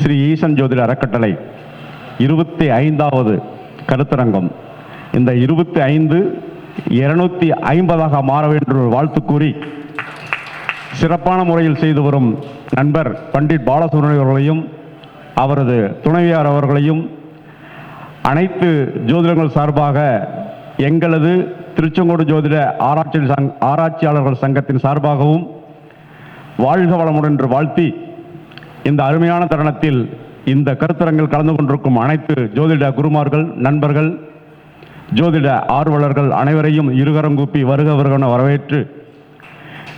ஸ்ரீ ஈசன் ஜோதிட அறக்கட்டளை இருபத்தி ஐந்தாவது கருத்தரங்கம். இந்த இருபத்தி ஐந்து இருநூத்தி ஐம்பதாக மாற வேண்டும் என்று வாழ்த்து கூறி சிறப்பான முறையில் செய்து வரும் நண்பர் பண்டிட் பாலசுப்ரமணியம் அவர்களையும் அவரது துணைவியார் அவர்களையும் அனைத்து ஜோதிடங்கள் சார்பாக எங்களது திருச்செங்கோடு ஜோதிட ஆராய்ச்சி சங் ஆராய்ச்சியாளர்கள் சங்கத்தின் சார்பாகவும் வாழ்க வளமுடன் என்று வாழ்த்தி இந்த அருமையான தருணத்தில் இந்த கருத்தரங்கில் கலந்து கொண்டிருக்கும் அனைத்து ஜோதிட குருமார்கள் நண்பர்கள் ஜோதிட ஆர்வலர்கள் அனைவரையும் இருகரம் கூப்பி வருக வருகன வரவேற்று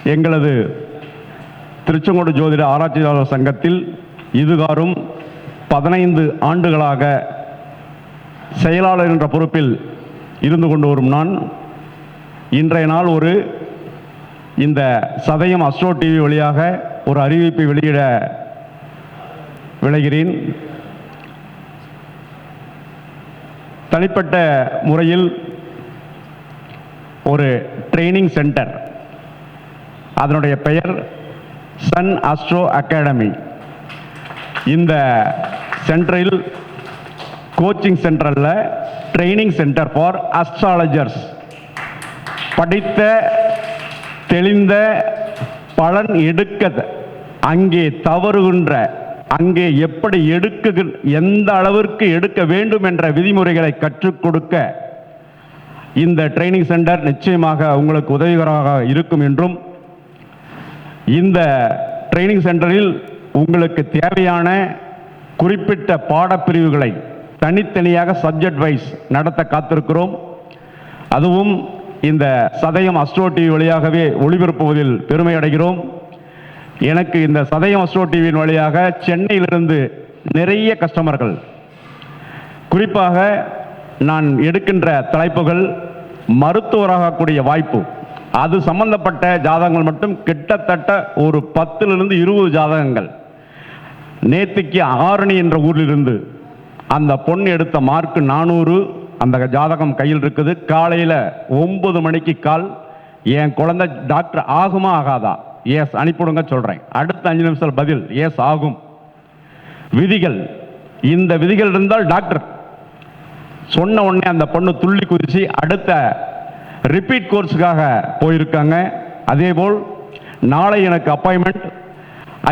எங்களது திருச்செங்கோடு ஜோதிட ஆராய்ச்சியாளர் சங்கத்தில் இதுகாரும் பதினைந்து ஆண்டுகளாக செயலாளர் என்ற பொறுப்பில் இருந்து கொண்டு வரும் நான். இன்றைய நாள் ஒரு இந்த சதயம் அஸ்ட்ரோ டிவி வழியாக ஒரு அறிவிப்பை வெளியிட விளைகிறேன். தனிப்பட்ட முறையில் ஒரு ட்ரைனிங் சென்டர். அதனுடைய பெயர் சன் அஸ்ட்ரோ அகாடமி. இந்த சென்டரில் கோச்சிங் சென்டரில் ட்ரைனிங் சென்டர் ஃபார் அஸ்ட்ராலஜர்ஸ். படித்த தெளிந்த பலன் எடுக்க அங்கே தவறுகின்ற அங்கே எப்படி எடுக்க எந்த அளவிற்கு எடுக்க வேண்டும் என்ற விதிமுறைகளை கற்றுக் கொடுக்க இந்த ட்ரைனிங் சென்டர் நிச்சயமாக உங்களுக்கு உதவிகரமாக இருக்கும் என்றும் இந்த ட்ரைனிங் சென்டரில் உங்களுக்கு தேவையான குறிப்பிட்ட பாடப்பிரிவுகளை தனித்தனியாக சப்ஜெக்ட் வைஸ் நடத்த காத்திருக்கிறோம். அதுவும் இந்த சதயம் அஸ்ட்ரோ டிவி வழியாகவே ஒளிபரப்புவதில் பெருமை அடைகிறோம். எனக்கு இந்த சதயம் அஸ்ட்ரோ டிவியின் வழியாக சென்னையிலிருந்து நிறைய கஸ்டமர்கள். குறிப்பாக நான் எடுக்கின்ற தலைப்புகள் மருத்துவராகக்கூடிய வாய்ப்பு. அது சம்பந்தப்பட்ட ஜாதகங்கள் மட்டும் கிட்டத்தட்ட ஒரு பத்திலிருந்து இருபது ஜாதகங்கள். நேத்திக்கு ஆரணி என்ற ஊரிலிருந்து அந்த பொண்ணு எடுத்த மார்க் நானூறு. அந்த ஜாதகம் கையில் இருக்குது. காலையில் ஒன்பது மணிக்கு கால். என் குழந்தை டாக்டர் ஆகுமா ஆகாதா? எஸ் அனுப்பிவிடுங்க சொல்கிறேன் அடுத்த அஞ்சு நிமிஷம் பதில். எஸ் ஆகும். விதிகள். இந்த விதிகள் இருந்தால் டாக்டர் சொன்ன உடனே அந்த பொண்ணு துள்ளி குதிச்சு அடுத்த ரிப்பீட் கோர்ஸுக்காக போயிருக்காங்க. அதேபோல் நாளை எனக்கு அப்பாயின்மெண்ட்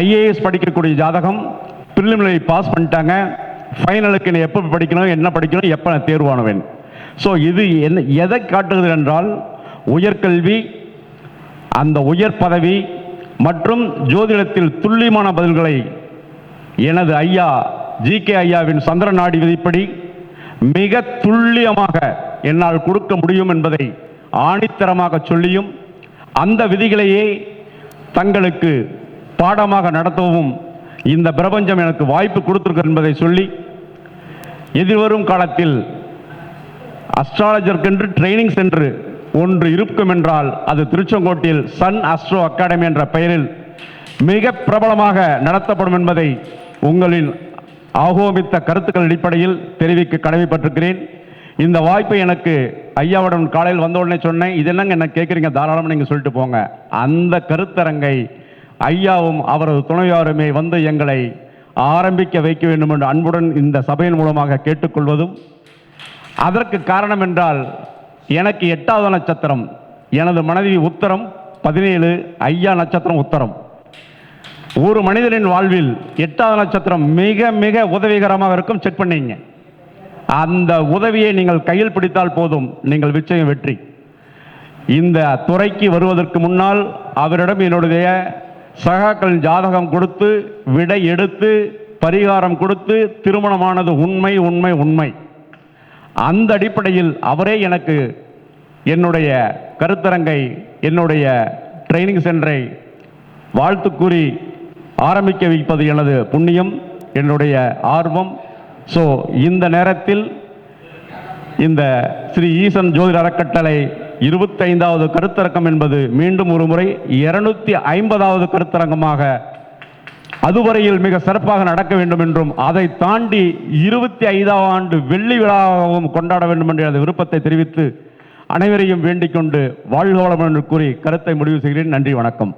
ஐஏஎஸ் படிக்கக்கூடிய ஜாதகம். ப்ரிலிமினரி பாஸ் பண்ணிட்டாங்க. ஃபைனலுக்கு நான் எப்போ படிக்கணும் என்ன படிக்கணும் எப்போ நான் தேர்வானுவேன் ஸோ இது என்ன எதை காட்டுகிறது என்றால் உயர்கல்வி அந்த உயர் பதவி மற்றும் ஜோதிடத்தில் துல்லியமான பதில்களை எனது ஐயா ஜி கே ஐயாவின் சந்திர நாடி விதிப்படி மிக துல்லியமாக என்னால் கொடுக்க முடியும் என்பதை ஆணித்தரமாக சொல்லியும் அந்த விதிகளையே தங்களுக்கு பாடமாக நடத்தவும் இந்த பிரபஞ்சம் எனக்கு வாய்ப்பு கொடுத்துருக்க என்பதை சொல்லி எதிர்வரும் காலத்தில் அஸ்ட்ராலஜர்க்கென்று ட்ரைனிங் சென்று ஒன்று இருக்கும் என்றால் அது திருச்செங்கோட்டில் சன் அஸ்ட்ரோ அகாடமி என்ற பெயரில் மிக பிரபலமாக நடத்தப்படும் என்பதை உங்களின் ஆகோமித்த கருத்துக்கள் அடிப்படையில் தெரிவிக்க கடமைப்பட்டிருக்கிறேன். இந்த வாய்ப்பை எனக்கு ஐயாவுடன் காலையில் வந்த உடனே சொன்னேன். இது என்னங்க என்ன கேட்குறீங்க தாராளமாக நீங்கள் சொல்லிட்டு போங்க. அந்த கருத்தரங்கை ஐயாவும் அவரது துணையாருமே வந்து எங்களை ஆரம்பிக்க வைக்க வேண்டும் என்று அன்புடன் இந்த சபையின் மூலமாக கேட்டுக்கொள்வதும் அதற்கு காரணம் என்றால் எனக்கு எட்டாவது நட்சத்திரம். எனது மனைவி உத்தரம் பதினேழு ஐயா நட்சத்திரம் உத்தரம். ஒரு மனிதனின் வாழ்வில் எட்டாவது நட்சத்திரம் மிக மிக உதவிகரமாக இருக்கும். செக் பண்ணீங்க. அந்த உதவியை நீங்கள் கையில் பிடித்தால் போதும். நீங்கள் நிச்சயம் வெற்றி. இந்த துறைக்கு வருவதற்கு முன்னால் அவரிடம் என்னுடைய சகாக்களின் ஜாதகம் கொடுத்து விடை எடுத்து பரிகாரம் கொடுத்து திருமணமானது உண்மை உண்மை உண்மை. அந்த அடிப்படையில் அவரே எனக்கு என்னுடைய கருத்தரங்கை என்னுடைய ட்ரைனிங் சென்டரை வாழ்த்து கூறி ஆரம்பிக்க வைப்பது எனது புண்ணியம் என்னுடைய ஆர்வம். ஸோ இந்த நேரத்தில் இந்த ஸ்ரீ ஈசன் ஜோதிட அறக்கட்டளை இருபத்தைந்தாவது கருத்தரங்கம் என்பது மீண்டும் ஒரு முறை இருநூத்தி ஐம்பதாவது கருத்தரங்கமாக அதுவரையில் மிக சிறப்பாக நடக்க வேண்டும் என்றும் அதை தாண்டி இருபத்தி ஐந்தாம் ஆண்டு வெள்ளி விழாவாகவும் கொண்டாட வேண்டும் என்ற விருப்பத்தை தெரிவித்து அனைவரையும் வேண்டிக் கொண்டு வாழ்க என்று கூறி கருத்தை முடிவு செய்கிறேன். நன்றி வணக்கம்.